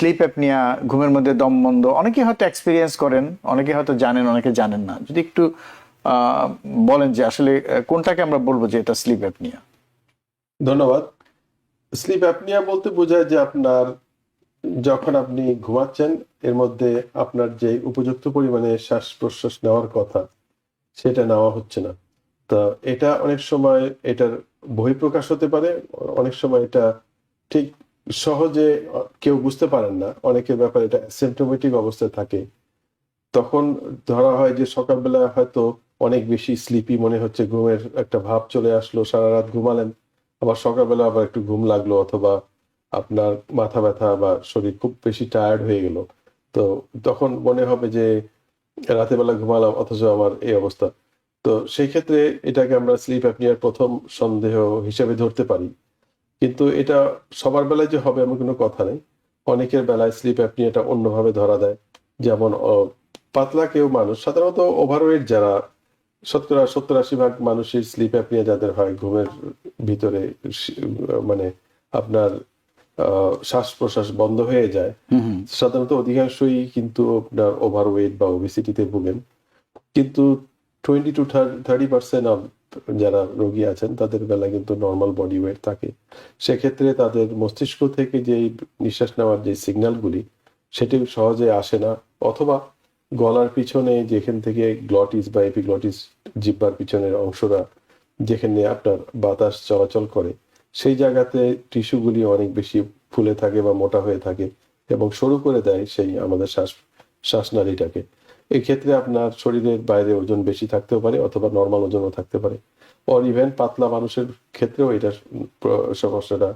Slip apnea ঘুমের মধ্যে দম বন্ধ অনেকে হয়তো এক্সপিরিয়েন্স করেন অনেকে হয়তো জানেন, অনেকে জানেন না। যদি একটু বলেন যে আসলে কোনটাকে আমরা বলব যে এটা স্লিপ অ্যাপনিয়া ধন্যবাদ। স্লিপ অ্যাপনিয়া বলতে বোঝায় যে আপনার, যখন আপনি ঘুমাচ্ছেন, এর মধ্যে আপনার যে উপযুক্ত পরিমাণে শ্বাস প্রশ্বাস নেওয়ার কথা, সেটা নেওয়া হচ্ছে না। তো এটা অনেক সময় এটার বহিঃপ্রকাশ হতে পারে, অনেক সময় এটা ঠিক সহজে কেউ বুঝতে পারেন না, অনেকের ব্যাপারে এটা সিমটোমেটিক অবস্থায় থাকে। তখন ধরা হয় যে সকালবেলা হয়তো অনেক বেশি স্লিপি মনে হচ্ছে, ঘুমের একটা ভাব চলে আসলো, সারা রাত ঘুমালেন, আবার সকালবেলা আবার একটু ঘুম লাগল অথবা আপনার মাথা ব্যথা বা শরীর খুব বেশি টায়ার্ড হয়ে গেল। তো তখন মনে হবে যে রাতের বেলা ঘুমালাম, অথচ আমার এই অবস্থা। তো সেই ক্ষেত্রে এটাকে আমরা স্লিপ অ্যাপনিয়ার প্রথম সন্দেহ হিসেবে ধরতে পারি। কিন্তু এটা সবার বেলায় যে হবে এমন কোনো কথা নেই। অনেকের বেলায় স্লিপ অ্যাপনিয়াটা অন্যভাবে ধরা দেয়। যেমন পাতলা কেউ মানুষ সাধারণত ওভারওয়েট যারা শতকরা সত্তর আশি ভাগ মানুষের স্লিপ অ্যাপনিয়া যাদের হয় ঘুমের ভিতরে মানে আপনার শ্বাস প্রশ্বাস বন্ধ হয়ে যায়। সাধারণত অধিকাংশই কিন্তু আপনার ওভারওয়েট বা ওবেসিটিতে ভুগেন। কিন্তু টোয়েন্টি টু থার্টি পার্সেন্ট যারা রোগী আছেন, তাদের বেলায় কিন্তু নর্মাল বডি ওয়েট থাকে। সেক্ষেত্রে তাদের মস্তিষ্ক থেকে যে নিঃশ্বাস নেওয়ার যে সিগন্যালগুলি সেটি সহজে আসে না। অথবা গলার পিছনে যেখান থেকে গ্লটিস বা এপিগ্লটিস জিব্বার পিছনের অংশরা যেখানে আপনার বাতাস চলাচল করে, সেই জায়গাতে টিস্যুগুলি অনেক বেশি ফুলে থাকে বা মোটা হয়ে থাকে এবং সরু করে দেয় সেই আমাদের শ্বাস, শ্বাসনালীটাকে। এই ক্ষেত্রে আপনার শরীরের বাইরে ওজন বেশি থাকতেও পারে অথবা নর্মাল ওজনও থাকতে পারে। অর ইভেন পাতলা মানুষের ক্ষেত্রেও এটার সমস্যাটা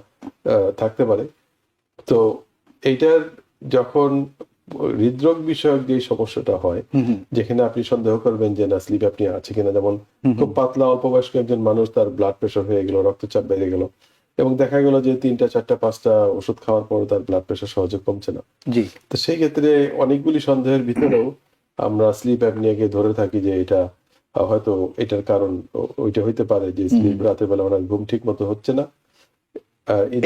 থাকতে পারে। তো এইটার যখন হৃদরোগ বিষয়ক যে সমস্যাটা হয় যেখানে আপনি সন্দেহ করবেন যে না স্লিপ আপনি আছে কিনা যেমন খুব পাতলা অল্প বয়স্ক একজন মানুষ তার ব্লাড প্রেশার হয়ে গেল রক্তচাপ বেড়ে গেল এবং দেখা গেল যে তিনটা চারটা পাঁচটা ওষুধ খাওয়ার পর তার ব্লাড প্রেশার সহজে কমছে না। জি। তো সেই ক্ষেত্রে অনেকগুলি সন্দেহের ভিতরেও আমরা স্লিপ অ্যাপনিয়াকে ধরে থাকি যে এটা হয়তো এটার কারণ ওইটা হইতে পারে যে স্লিপ রাতের বেলা ওনার ঘুম ঠিক মতো হচ্ছে না।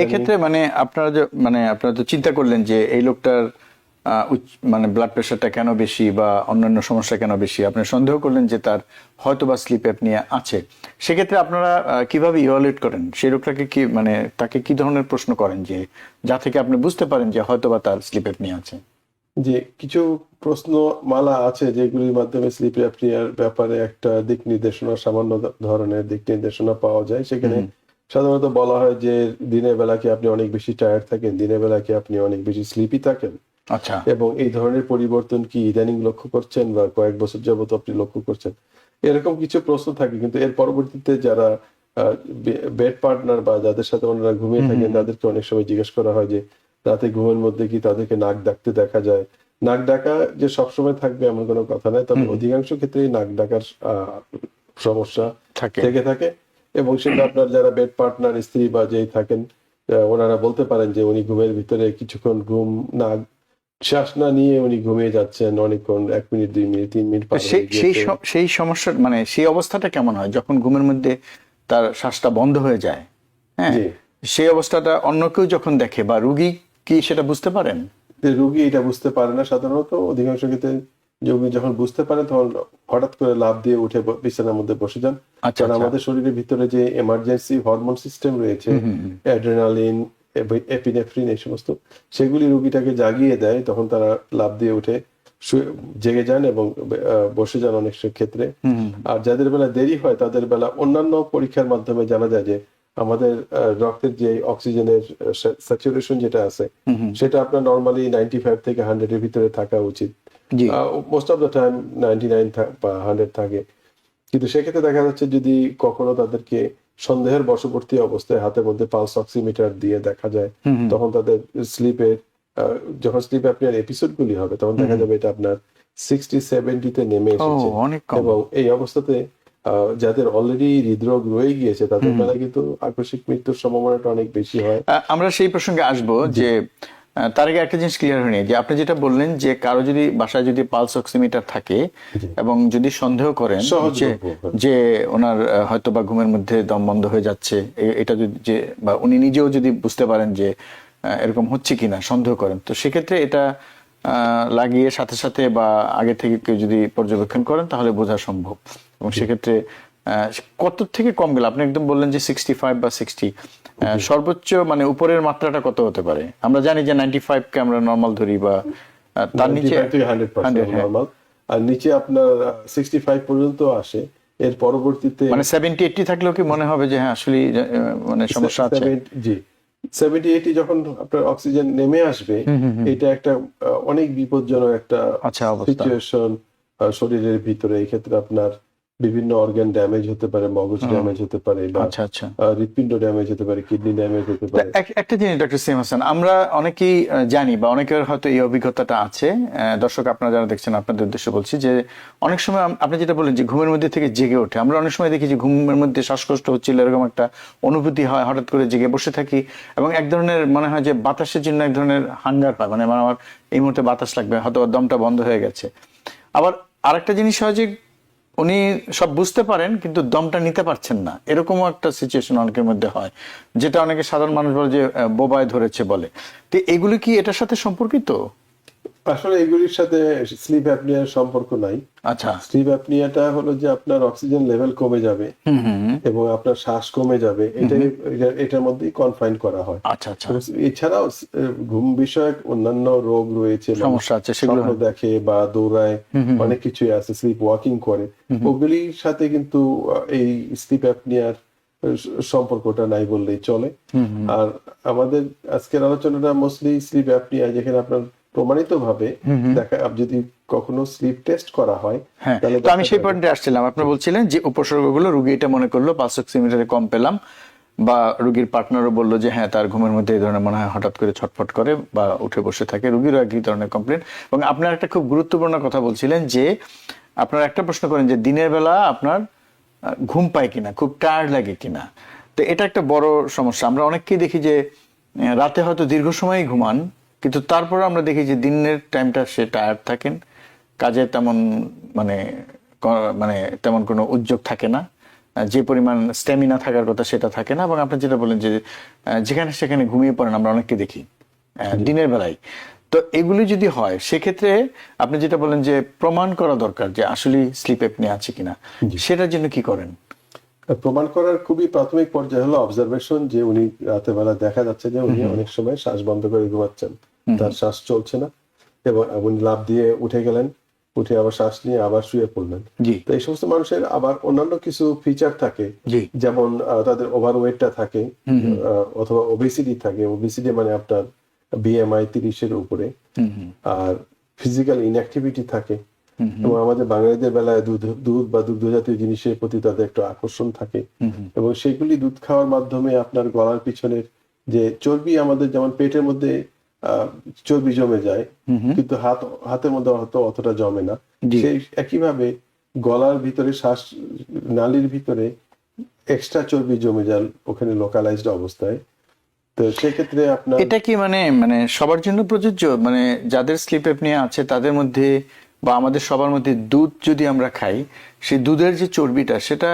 এক্ষেত্রে মানে আপনারা যে মানে আপনারা তো চিন্তা করলেন যে এই লোকটার মানে ব্লাড প্রেশারটা কেন বেশি বা অন্যান্য সমস্যা কেন বেশি? আপনি সন্দেহ করলেন যে তার হয়তো বা স্লিপ অ্যাপনিয়া আছে। সেক্ষেত্রে আপনারা কীভাবে ইভালুয়েট করেন? সেই লোকটাকে কি মানে তাকে কি ধরনের প্রশ্ন করেন যে যা থেকে আপনি বুঝতে পারেন যে হয়তো বা তার স্লিপ অ্যাপনিয়া আছে? যে কিছু প্রশ্ন মালা আছে যেগুলির মাধ্যমে স্লিপ অ্যাপনিয়ার ব্যাপারে একটা দিক নির্দেশনা সামান্য ধরনের দিক নির্দেশনা পাওয়া যায়। সেখানে সাধারণত বলা হয় যে দিনের বেলা কি আপনি অনেক বেশি টায়ার্ড থাকেন? দিনের বেলা কি আপনি অনেক বেশি স্লিপি থাকেন? আচ্ছা। এবং এই ধরনের পরিবর্তন কি ইদানিং লক্ষ্য করছেন বা কয়েক বছর যাবত আপনি লক্ষ্য করছেন? এরকম কিছু প্রশ্ন থাকে কিন্তু এর পরবর্তীতে যারা বেড পার্টনার বা যাদের সাথে ওনারা ঘুমিয়ে থাকেন তাদেরকে অনেক সময় জিজ্ঞেস করা হয় যে রাতে ঘুমের মধ্যে কি তাদেরকে নাক ডাকতে দেখা যায়? নাক ডাকা যে সবসময় থাকবে এমন কোনো কথা নয় তবে অধিকাংশ ক্ষেত্রেই নাক ডাকার সমস্যা থাকে। থেকে এবং সেটা আপনার যারা বেড পার্টনার স্ত্রী বা যেই থাকেন ওনারা বলতে পারেন যে উনি ঘুমের ভিতরে কিছুক্ষণ ঘুম না শ্বাস না নিয়ে উনি ঘুমিয়ে যাচ্ছেন অনেকক্ষণ এক মিনিট দুই মিনিট তিন মিনিট সেই। সেই সমস্যা মানে সেই অবস্থাটা কেমন হয়? যখন ঘুমের মধ্যে তার শ্বাসটা বন্ধ হয়ে যায় হ্যাঁ? সেই অবস্থাটা অন্য কেউ যখন দেখে বা রুগী কি সেটা বুঝতে পারেন? রোগী এটা বুঝতে পারে না সাধারণত। অধিকাংশ ক্ষেত্রে রোগী যখন বুঝতে পারে তখন হঠাৎ করে লাভ দিয়ে উঠে বিছানার মধ্যে বসে যান। আচ্ছা কারণ আচ্ছা। আমাদের শরীরের ভিতরে যে এমার্জেন্সি হরমোন সিস্টেম রয়েছে অ্যাড্রেনালিন এপিনেফ্রিন এই সমস্ত সেগুলি রোগীটাকে জাগিয়ে দেয়। তখন তারা লাভ দিয়ে উঠে জেগে যান এবং বসে যান অনেক ক্ষেত্রে। আর যাদের বেলা দেরি হয় তাদের বেলা অন্যান্য পরীক্ষার মাধ্যমে জানা যায় যে আমাদের রক্তের যে অক্সিজেনের স্যাচুরেশন যেটা আছে সেটা আপনার নর্মালি নাইনটি ফাইভ থেকে হান্ড্রেড এর ভিতরে থাকা উচিত। জি। Most of the time ninety nine বা হান্ড্রেড থাকে। কিন্তু সেক্ষেত্রে দেখা যাচ্ছে যদি কখনো তাদেরকে সন্দেহের বশবর্তী অবস্থায় হাতের মধ্যে পালস অক্সিমিটার দিয়ে দেখা যায় তখন তাদের স্লিপের যখন স্লিপ আপনার এপিসোড গুলি হবে তখন দেখা যাবে এটা আপনার সিক্সটি সেভেন্টিতে নেমে এসেছে। এবং এই অবস্থাতে যাদের অলরেডি হৃদরোগ রয়ে গিয়েছে তাদের বেলায় কিন্তু আকস্মিক মৃত্যুর সম্ভাবনাটা অনেক বেশি হয়। আমরা সেই প্রসঙ্গে আসব যে তার আগে একটা জিনিস ক্লিয়ার হয়নি যে আপনি যেটা বললেন যে কারও যদি বাসায় যদি পালস অক্সিমিটার থাকে এবং যদি সন্দেহ করেন যে। ওনার হয়তো বা ঘুমের মধ্যে দম বন্ধ হয়ে যাচ্ছে এটা যদি যে বা উনি নিজেও যদি বুঝতে পারেন যে এরকম হচ্ছে কিনা সন্দেহ করেন তো সেক্ষেত্রে এটা আহ, লাগিয়ে সাথে সাথে বা আগে থেকে কেউ যদি পর্যবেক্ষণ করেন তাহলে বোঝা সম্ভব। এবং সেক্ষেত্রে কত থেকে কম গেল? আপনি একদম বললেন যে সিক্সটি ফাইভ বা সিক্সটি সর্বোচ্চ মানে উপরের মাত্রাটা কত হতে পারে? আমরা জানি যে নাইনটি ফাইভকে আমরা নর্মাল ধরি বা তার নিচে 95 থেকে 100% 100, হ্যাঁ। আর নিচে আপনার সিক্সটি ফাইভ পর্যন্ত আসে। এর পরবর্তীতে মানে সেভেন্টি এইটটি থাকলেও কি মনে হবে যে হ্যাঁ আসলে মানে সমস্যা আছে? জি। সেভেন্টি এইটি যখন আপনার অক্সিজেন নেমে আসবে এটা একটা অনেক বিপজ্জনক একটা আচ্ছা সিচুয়েশন শরীরের ভিতরে। এই ক্ষেত্রে আপনার বিভিন্ন অর্গান ড্যামেজ হতে পারে মগজ ড্যামেজ হতে পারে বা আচ্ছা আচ্ছা। হৃৎপিণ্ড ড্যামেজ হতে পারে কিডনি ড্যামেজ হতে পারে। একটা জিনিস ডক্টর সিম হাসান আমরা অনেকেই জানি বা অনেকের হয়তো এই অভিজ্ঞতাটা আছে। দর্শক আপনারা যারা দেখছেন আপনাদের উদ্দেশ্যে বলছি যে অনেক সময় আপনি যেটা বলেন যে ঘুমের মধ্যে থেকে জেগে ওঠে আমরা অনেক সময় দেখি যে ঘুমের মধ্যে শ্বাসকষ্ট হচ্ছিল এরকম একটা অনুভূতি হয় হঠাৎ করে জেগে বসে থাকি এবং এক ধরনের মনে হয় যে বাতাসের জন্য এক ধরনের হাঙ্গার পায় মানে আমার এই মুহূর্তে বাতাস লাগবে হয়তো দমটা বন্ধ হয়ে গেছে। আবার আরেকটা জিনিস হয় যে উনি সব বুঝতে পারেন, কিন্তু দমটা নিতে পারছেন না। এরকমও একটা সিচুয়েশন অনেকের মধ্যে হয়, যেটা অনেকে সাধারণ মানুষ বলে যে বোবায় ধরেছে বলে। তো এগুলি কি এটার সাথে সম্পর্কিত? আসলে এগুলির সাথে স্লিপ অ্যাপনিয়ার সম্পর্ক নাই। আচ্ছা। স্লিপ অ্যাপনিয়াটা হলো যে আপনার অক্সিজেন লেভেল কমে যাবে এবং আপনার শ্বাস কমে যাবে। এটাই এটা- এটার মধ্যেই কনফাইন করা হয়। আচ্ছা আচ্ছা। এছাড়াও ঘুম বিষয়ক অন্যান্য রোগ রয়েছে সমস্যা আছে সেগুলো দেখে বা দৌড়ায় অনেক কিছুই আছে স্লিপ ওয়াকিং করে। ওগুলির সাথে কিন্তু এই স্লিপ অ্যাপনিয়ার সম্পর্কটা নাই বললেই চলে। আর আমাদের আজকের আলোচনাটা মোস্টলি স্লিপ অ্যাপনিয়া যেখানে আপনার প্রমাণিত ভাবে দেখা যদি কখনো স্লিপ টেস্ট করা হয় হ্যাঁ তাহলে তো আমি সেই পয়েন্টে আসছিলাম। আপনি বলছিলেন যে উপসর্গগুলো রুগী এটা মনে করল পালস অক্সিমিটারে কম পেলাম বা রুগীর পার্টনারও বলল যে হ্যাঁ তার ঘুমের মধ্যে এই ধরনের মনে হয় হঠাৎ করে ছটফট করে বা উঠে বসে থাকে। রুগীরও একই ধরনের কমপ্লেন এবং আপনার একটা খুব গুরুত্বপূর্ণ কথা বলছিলেন যে আপনার একটা প্রশ্ন করেন যে দিনের বেলা আপনার ঘুম পায় কিনা? খুব টায়ার্ড লাগে কিনা? তো এটা একটা বড় সমস্যা। আমরা অনেককেই দেখি যে রাতে হয়তো দীর্ঘ সময় ঘুমান কিন্তু তারপরে আমরা দেখি যে দিনের টাইমটা সে টায়ার্ড থাকেন। কাজে তেমন মানে মানে তেমন কোনো উদ্যোগ থাকে না। যে পরিমাণ স্ট্যামিনা থাকার কথা সেটা থাকে না। এবং আপনি যেটা বলেন যে যেখানে সেখানে ঘুমিয়ে পড়েন আমরা অনেককে দেখি আহ, দিনের বেলায়। তো এগুলি যদি হয় সেক্ষেত্রে আপনি যেটা বলেন যে প্রমাণ করা দরকার যে আসলে স্লিপ এপনি আছে কিনা। সেটার জন্য কি করেন? প্রমাণ করার খুবই প্রাথমিক পর্যায়ে হলো অবজারভেশন যে উনি রাতের বেলা দেখা যাচ্ছে যে উনি অনেক সময় শ্বাস বন্ধ করে ঘুমাচ্ছেন। তার শ্বাস চলছে না। এবং উনি লাভ দিয়ে উঠে গেলেন উঠে আবার শ্বাস নিয়ে আবার শুয়ে পড়লেন। তো এই সমস্ত মানুষের আবার অন্যান্য কিছু ফিচার থাকে যেমন তাদের ওভারওয়েটটা থাকে অথবা ওবেসিটি থাকে। ওবেসিটি মানে আপনার বিএমআই তিরিশের উপরে। আর ফিজিক্যাল ইনঅ্যাক্টিভিটি থাকে। এবং আমাদের বাঙালিদের বেলায় দুধ দুধ বা দুগ্ধ জাতীয় জিনিসের প্রতি তাদের একটু আকর্ষণ থাকে। এবং সেগুলি দুধ খাওয়ার মাধ্যমে আপনার গলার পিছনের যে চর্বি আমাদের যেমন পেটের মধ্যে চর্বি জমে যায় কিন্তু হাত হাতের মধ্যে হয়তো অতটা জমে না। সেই একইভাবে গলার ভিতরে শ্বাস নালীর ভিতরে এক্সট্রা চর্বি জমে যায় ওখানে লোকালাইজড অবস্থায়। তো সেক্ষেত্রে আপনার এটা কি মানে মানে সবার জন্য প্রযোজ্য? মানে যাদের স্লিপ অ্যাপনিয়া আছে তাদের মধ্যে বা আমাদের সবার মধ্যে দুধ যদি আমরা খাই সেই দুধের যে চর্বিটা সেটা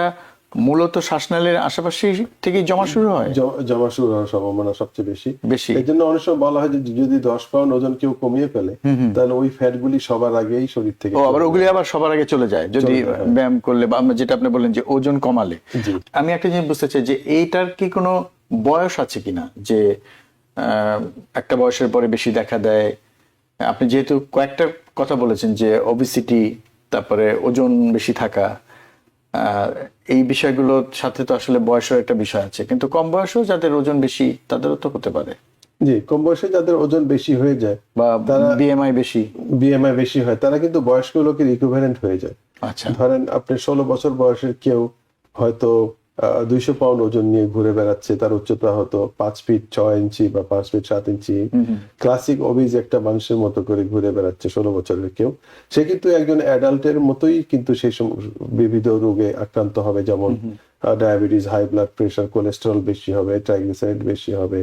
মূলত শ্বাসনালীর আশেপাশে থেকেই জমা শুরু হয়? জমা শুরু হওয়ার সম্ভাবনা সবচেয়ে বেশি। বেশি। এই জন্য অনেক সময় বলা হয় যে যদি দশ পাউন্ড ওজন কেউ কমিয়ে ফেলে তাহলে ওই ফ্যাট গুলি সবার আগেই শরীর থেকে আবার ওগুলি আবার সবার আগে চলে যায় যদি হ্যাঁ। ব্যায়াম করলে বা যেটা আপনি বললেন যে ওজন কমালে। আমি একটা জিনিস বুঝতে চাই যে এইটার কি কোনো বয়স আছে কিনা? যে আহ, একটা বয়সের পরে বেশি দেখা দেয় আপনি যেহেতু কয়েকটা কথা বলেছেন যে ওবিসিটি তারপরে ওজন বেশি থাকা এই বিষয়গুলোর সাথে তো আসলে বয়সের একটা বিষয় আছে। কিন্তু কম বয়সেও যাদের ওজন বেশি তাদেরও তো হতে পারে। জি কম বয়সে যাদের ওজন বেশি হয়ে যায় বা তারা- বিএমআই বেশি। বিএমআই বেশি হয় তারা কিন্তু বয়স্ক লোকের ইকুইভ্যালেন্ট হয়ে যায়। আচ্ছা। ধরেন আপনি ষোলো বছর বয়সের কেউ হয়তো দুইশো পাউন্ড ওজন নিয়ে ঘুরে বেড়াচ্ছে। তার উচ্চতা হতো পাঁচ ফিট ছয় ইঞ্চি বা পাঁচ ফিট সাত ইঞ্চি। ক্লাসিক অবিজ একটা মানুষের মতো করে ঘুরে বেড়াচ্ছে ষোলো বছরের কেউ। সে কিন্তু একজন অ্যাডাল্টের মতোই কিন্তু সেই বিবিধ রোগে আক্রান্ত হবে। যেমন diabetes high blood pressure cholesterol বেশি হবে ট্রাইগ্লিসারাইড বেশি হবে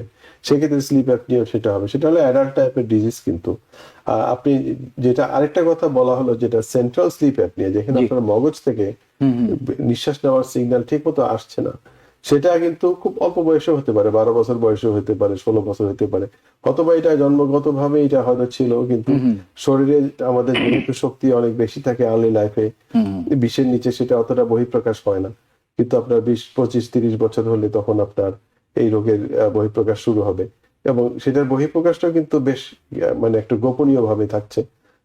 সেক্ষেত্রে স্লিপ অ্যাপনিয়া সেটা হবে। সেটা হলো অ্যাডাল্ট টাইপের ডিজিজ কিন্তু। আপনি যেটা আরেকটা কথা বলা হলো যেটা সেন্ট্রাল স্লিপ অ্যাপনিয়া যেখানে আপনার মগজ থেকে নিঃশ্বাস নেওয়ার সিগন্যাল ঠিক মতো আসছে না। সেটা কিন্তু খুব অল্প বয়সে হতে পারে বারো বছর বয়সে হতে পারে ষোলো বছর হতে পারে। অথবা এটা জন্মগত ভাবে এটা হয়তো ছিল কিন্তু শরীরে আমাদের শক্তি অনেক বেশি থাকে আর্লি লাইফে বিশের নিচে সেটা অতটা বহিঃপ্রকাশ হয় না। কিন্তু আপনার বিশ পঁচিশ তিরিশ বছর হলে তখন আপনার এই রোগের বহিঃপ্রকাশ শুরু হবে। এবং সেটার বহিঃপ্রকাশটাও কিন্তু বেশ মানে একটু গোপনীয় ভাবে থাকছে।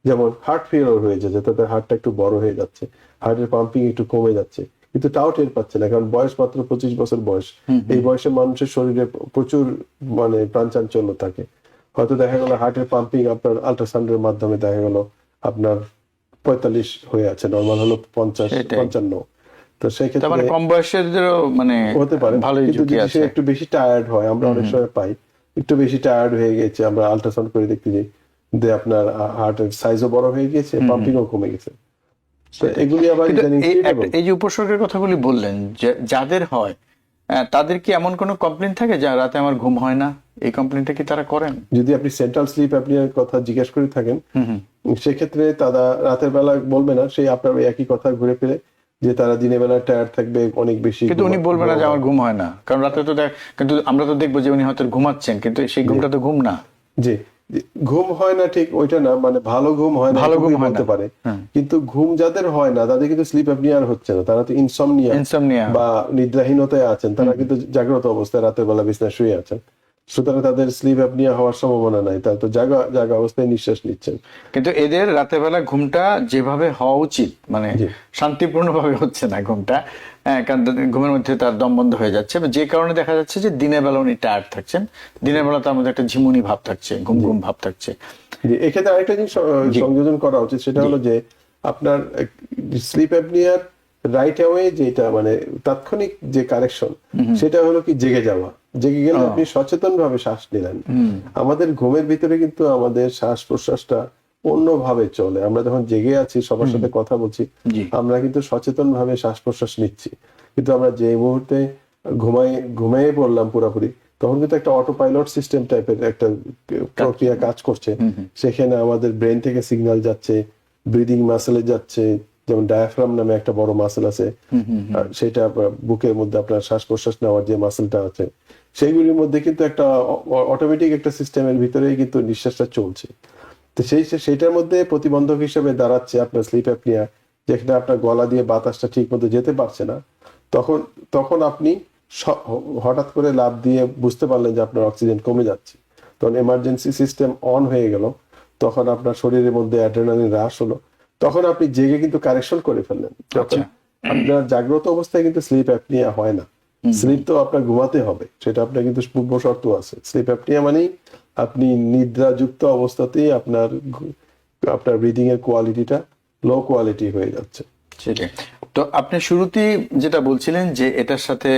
যেমন হার্ট ফেলিওর হয়ে যাচ্ছে তাতে হার্টটা একটু বড় হয়ে যাচ্ছে হার্টের পাম্পিং একটু কমে যাচ্ছে কিন্তু তাও টের পাচ্ছে না কারণ বয়স মাত্র পঁচিশ বছর বয়স। এই বয়সে মানুষের শরীরে প্রচুর মানে প্রাণচাঞ্চল্য থাকে। হয়তো দেখা গেল হার্টের পাম্পিং আপনার আল্ট্রাসাউন্ডের মাধ্যমে দেখা গেল আপনার পঁয়তাল্লিশ হয়ে আছে নর্মাল হলো পঞ্চাশ পঞ্চান্ন। তো সেই মানে কম বয়সেরদেরও মানে হতে পারে। ভালোই কিন্তু সে একটু বেশি টায়ার্ড হয় আমরা অনেক সময় পাই একটু বেশি টায়ার্ড হয়ে গেছে আমরা আল্ট্রাসাউন্ড করে দেখতে যাই যে আপনার হার্টের সাইজও বড় হয়ে গেছে পাম্পিংও কমে গেছে। তো এগুলি আবার এই যে উপসর্গের কথাগুলি বললেন যাদের হয় তাদের কি এমন কোনো কমপ্লেন থাকে যা রাতে আমার ঘুম হয় না এই কমপ্লেনটা কি তারা করেন? যদি আপনি সেন্ট্রাল স্লিপ অ্যাপনিয়ার কথা জিজ্ঞেস করে থাকেন সেক্ষেত্রে তারা রাতের বেলা বলবে না সেই আপনার একই কথা ঘুরে ফিরে। যে তারা দিনের বেলা টায়ার্ড থাকবে অনেক বেশি কিন্তু উনি বলবেন না যে আমার ঘুম হয় না। কারণ রাতে তো দেখ কিন্তু আমরা তো দেখব যে উনি হয়তো ঘুমাচ্ছেন কিন্তু সেই ঘুমটা তো ঘুম না। জি। ঘুম হয় না ঠিক ওইটা না মানে ভালো ঘুম হয় না ভালো ঘুম না। পারে। হ্যাঁ। কিন্তু ঘুম যাদের হয় না তাদের কিন্তু স্লিপ অ্যাপনিয়ার হচ্ছে না। তারা তো ইনসমনিয়া ইনসমনিয়া বা নিদ্রাহীনতায় আছেন তারা কিন্তু জাগ্রত অবস্থায় রাতের বেলা বিছনায় শুয়ে আছেন। সুতরাং তাদের স্লিপ অ্যাপনিয়া হওয়ার সম্ভাবনা নাই। তারা তো জাগা জাগা অবস্থায় নিঃশ্বাস নিচ্ছেন। কিন্তু এদের রাতের বেলা ঘুমটা যেভাবে হওয়া উচিত মানে জি। শান্তিপূর্ণ ভাবে হচ্ছে না ঘুমটা হ্যাঁ, কারণ ঘুমের মধ্যে তার দম বন্ধ হয়ে যাচ্ছে। যে কারণে দেখা যাচ্ছে যে দিনের বেলা উনি টায়ার্ড থাকছেন। দিনের বেলা তার মধ্যে একটা ঝিমুনি ভাব থাকছে ঘুম ঘুম ভাব থাকছে। যে এক্ষেত্রে আরেকটা জিনিস সংযোজন করা উচিত সেটা হলো যে আপনার স্লিপ অ্যাপনিয়ার রাইট অ্যাওয়ে যেটা মানে তাৎক্ষণিক যে কারেকশন সেটা হলো কি জেগে যাওয়া। জেগে গেলে আপনি সচেতন ভাবে শ্বাস নিলেন। আমাদের ঘুমের ভিতরে কিন্তু আমাদের শ্বাস প্রশ্বাসটা অন্যভাবে চলে। আমরা যখন জেগে আছি সবার সাথে কথা বলছি আমরা কিন্তু সচেতন ভাবে শ্বাস প্রশ্বাস নিচ্ছি। কিন্তু আমরা যে মুহূর্তে ঘুমাই ঘুমিয়ে পড়লাম পুরোপুরি তখন কিন্তু একটা অটো পাইলট সিস্টেম টাইপের একটা প্রক্রিয়া কাজ। করছে। সেখানে আমাদের ব্রেন থেকে সিগন্যাল যাচ্ছে ব্রিদিং মাসেলে যাচ্ছে যেমন ডায়াফ্রাম নামে একটা বড় মাসেল আছে সেটা বুকের মধ্যে আপনার শ্বাস প্রশ্বাস নেওয়ার যে মাসেলটা আছে সেইগুলির মধ্যে কিন্তু একটা অটোমেটিক একটা সিস্টেমের ভিতরেই কিন্তু নিঃশ্বাসটা চলছে। তো সেই সেইটার মধ্যে প্রতিবন্ধক হিসেবে দাঁড়াচ্ছে আপনার স্লিপ অ্যাপনিয়া যেখানে আপনার গলা দিয়ে বাতাসটা ঠিক মতো যেতে পারছে না। তখন তখন আপনি হঠাৎ করে লাভ দিয়ে বুঝতে পারলেন যে আপনার অক্সিজেন কমে যাচ্ছে। তখন এমার্জেন্সি সিস্টেম অন হয়ে গেল। তখন আপনার শরীরের মধ্যে অ্যাড্রেনালিন হ্রাস হলো। তখন আপনি জেগে কিন্তু কারেকশন করে ফেললেন। আপনার জাগ্রত অবস্থায় কিন্তু স্লিপ অ্যাপনিয়া হয় না। স্লিপ তো আপনার ঘুমাতে হবে সেটা আপনার কিন্তু পূর্ব শর্ত আছে। স্লিপ অ্যাপনিয়া মানেই আপনি নিদ্রাযুক্ত অবস্থাতেই আপনার আপনার ব্রিদিং এর কোয়ালিটিটা লো কোয়ালিটি হয়ে যাচ্ছে। সেটাই। তো আপনি শুরুতেই যেটা বলছিলেন যে এটার সাথে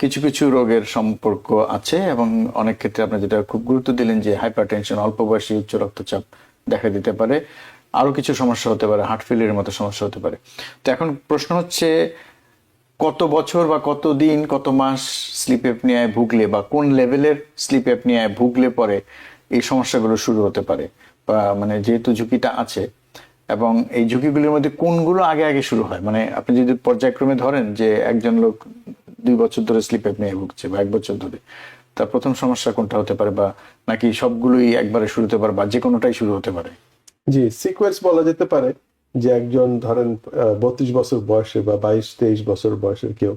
কিছু কিছু রোগের সম্পর্ক আছে এবং অনেক ক্ষেত্রে আপনি যেটা খুব গুরুত্ব দিলেন যে হাইপার টেনশন অল্প বয়সী উচ্চ রক্তচাপ দেখা দিতে পারে। আরও কিছু সমস্যা হতে পারে হার্ট ফেলিয়ারের মতো সমস্যা হতে পারে। তো এখন প্রশ্ন হচ্ছে, কত বছর বা কত দিন, কত মাস স্লিপ অ্যাপনিয়ায় ভুগলে বা কোন লেভেলের স্লিপ অ্যাপনিয়ায় ভুগলে পরে এই সমস্যাগুলো শুরু হতে পারে? বা মানে যেহেতু ঝুঁকিটা আছে, এবং এই ঝুঁকিগুলির মধ্যে কোনগুলো আগে আগে শুরু হয়? মানে আপনি যদি পর্যায়ক্রমে ধরেন যে একজন লোক দুই বছর ধরে স্লিপ অ্যাপনিয়ায় ভুগছে বা এক বছর ধরে, তার প্রথম সমস্যা কোনটা হতে পারে বা নাকি সবগুলোই একবারে শুরু হতে পারে বা যে কোনোটাই শুরু হতে পারে? জি সিকোয়েন্স বলা যেতে পারে যে একজন ধরেন বত্রিশ বছর বয়সে বা বাইশ তেইশ বছর বয়সের কেউ।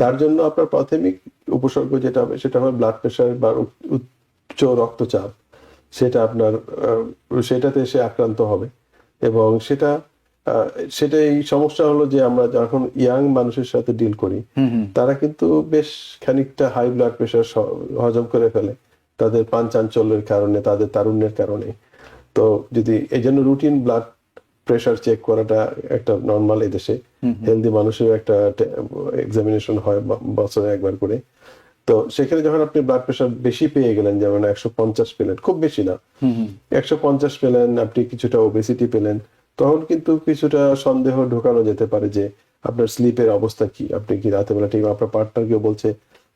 তার জন্য আপনার প্রাথমিক উপসর্গ যেটা হবে সেটা হবে ব্লাড প্রেশার বা উচ্চ রক্তচাপ। সেটা আপনার সেটাতে সে আক্রান্ত হবে। এবং সেটা সেটা এই সমস্যা হলো যে আমরা যখন ইয়াং মানুষের সাথে ডিল করি তারা কিন্তু বেশ খানিকটা হাই ব্লাড প্রেশার হজম করে ফেলে। তাদের পাঞ্চাঞ্চল্যের কারণে তাদের তারুণ্যের কারণে। তো যদি এই জন্য রুটিন ব্লাড প্রেশার চেক করাটা একটা নর্মাল এদেশে হেলদি মানুষের একটা এক্সামিনেশন হয় বছরে একবার করে। তো সেখানে যখন আপনি ব্লাড প্রেশার বেশি পেয়ে গেলেন যেমন একশো পঞ্চাশ পেলেন খুব বেশি না। একশো পঞ্চাশ পেলেন আপনি কিছুটা ওবেসিটি পেলেন তখন কিন্তু কিছুটা সন্দেহ ঢোকানো যেতে পারে যে আপনার স্লিপের অবস্থা কি? আপনি কি রাতে বেলা ঠিক আপনার পার্টনার কেউ বলছে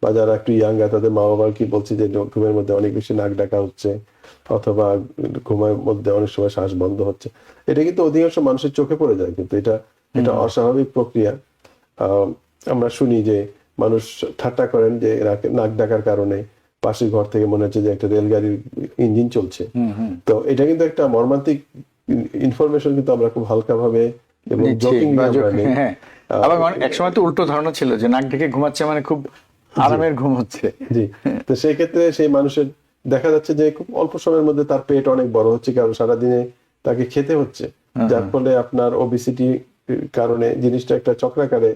বা যারা একটু ইয়াং তাদের মা বাবা কি বলছে যে ঘুমের মধ্যে অনেক বেশি নাক ডাকা হচ্ছে অথবা ঘুমের মধ্যে অনেক সময় শ্বাস বন্ধ হচ্ছে। এটা কিন্তু অধিকাংশ মানুষের চোখে পড়ে যায় কিন্তু এটা এটা অস্বাভাবিক প্রক্রিয়া। আমরা শুনি যে মানুষ ঠাট্টা করেন যে নাক- ডাকার কারণে পাশের ঘর থেকে মনে হচ্ছে যে একটা রেলগাড়ির ইঞ্জিন চলছে। তো এটা কিন্তু একটা মর্মান্তিক ইনফরমেশন কিন্তু আমরা খুব হালকাভাবে এবং নিশ্চয়ই, জোকিং বা যোগ- হ্যাঁ। আবার অনেক- একসময় তো উল্টো ধারণা ছিল যে নাক ডেকে ঘুমাচ্ছে মানে খুব আরামের ঘুম হচ্ছে। জি। তো সেই ক্ষেত্রে সেই মানুষের দেখা যাচ্ছে যে খুব অল্প সময়ের মধ্যে তার পেট অনেক বড় হচ্ছে কারণ সারাদিনে তাকে খেতে হচ্ছে। যার ফলে আপনার ওবিসিটি কারণে জিনিসটা একটা চক্রাকারে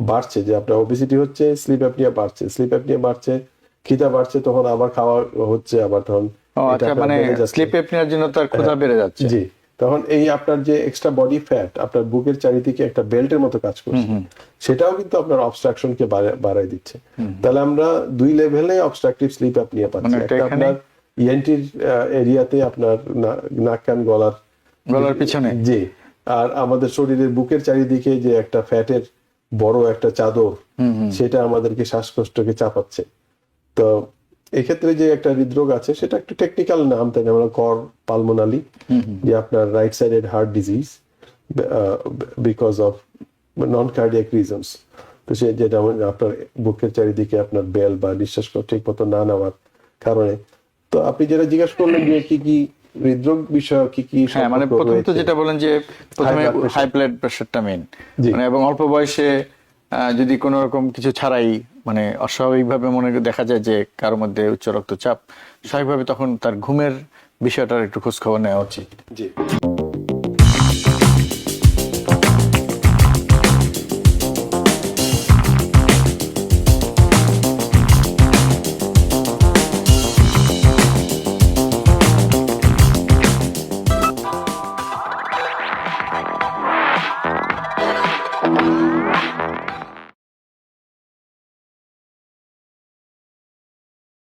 বাড়ছে যে আপনার ওবিসিটি হচ্ছে স্লিপ অ্যাপনিয়া বাড়ছে। স্লিপ অ্যাপনিয়া বাড়ছে খিদা বাড়ছে তখন আবার খাওয়া হচ্ছে আবার তখন আচ্ছা মানে স্লিপ এপনিয়ার জন্য তার ক্ষুধা বেড়ে যাচ্ছে। জি। তখন এই আপনার যে এক্সট্রা বডি ফ্যাট আপনার বুকের চারিদিকে একটা বেল্টের মতো কাজ করছে। সেটাও কিন্তু আপনার অবস্ট্রাকশনকে বাড়াই দিচ্ছে। তাহলে আমরা দুই লেভেলে অবস্ট্রাকটিভ স্লিপ অ্যাপনিয়া পাচ্ছি। মানে একটা আপনার ইএনটির এরিয়াতে আপনার নাক কান গলার গলার পিছনে। জি। আর আমাদের শরীরের বুকের চারিদিকে যে একটা ফ্যাটের বড় একটা চাদর সেটা আমাদেরকে শ্বাসকষ্টকে চাপাচ্ছে। তো এক্ষেত্রে যে একটা হৃদরোগ আছে সেটা একটু টেকনিক্যাল নাম তাই না? আমরা কর পালমোনালি যে আপনার right sided heart disease because of non cardiac reasons তো সে যেটা আপনার বুকের চারিদিকে আপনার বেল বা নিঃশ্বাস ঠিক মতো না নেওয়ার কারণে। তো আপনি যেটা জিজ্ঞাসা করলেন যে কি কি হৃদরোগ বিষয় কি কি হ্যাঁ মানে প্রথম তো যেটা বলেন যে প্রথমে হাই ব্লাড প্রেশারটা মেন মানে এবং অল্প বয়সে যদি কোনো রকম কিছু ছাড়াই মানে অস্বাভাবিকভাবে মনে দেখা যায় যে কারও মধ্যে উচ্চ রক্তচাপ, স্বাভাবিকভাবে তখন তার ঘুমের বিষয়টার একটু খোঁজখবর নেওয়া উচিত। জি।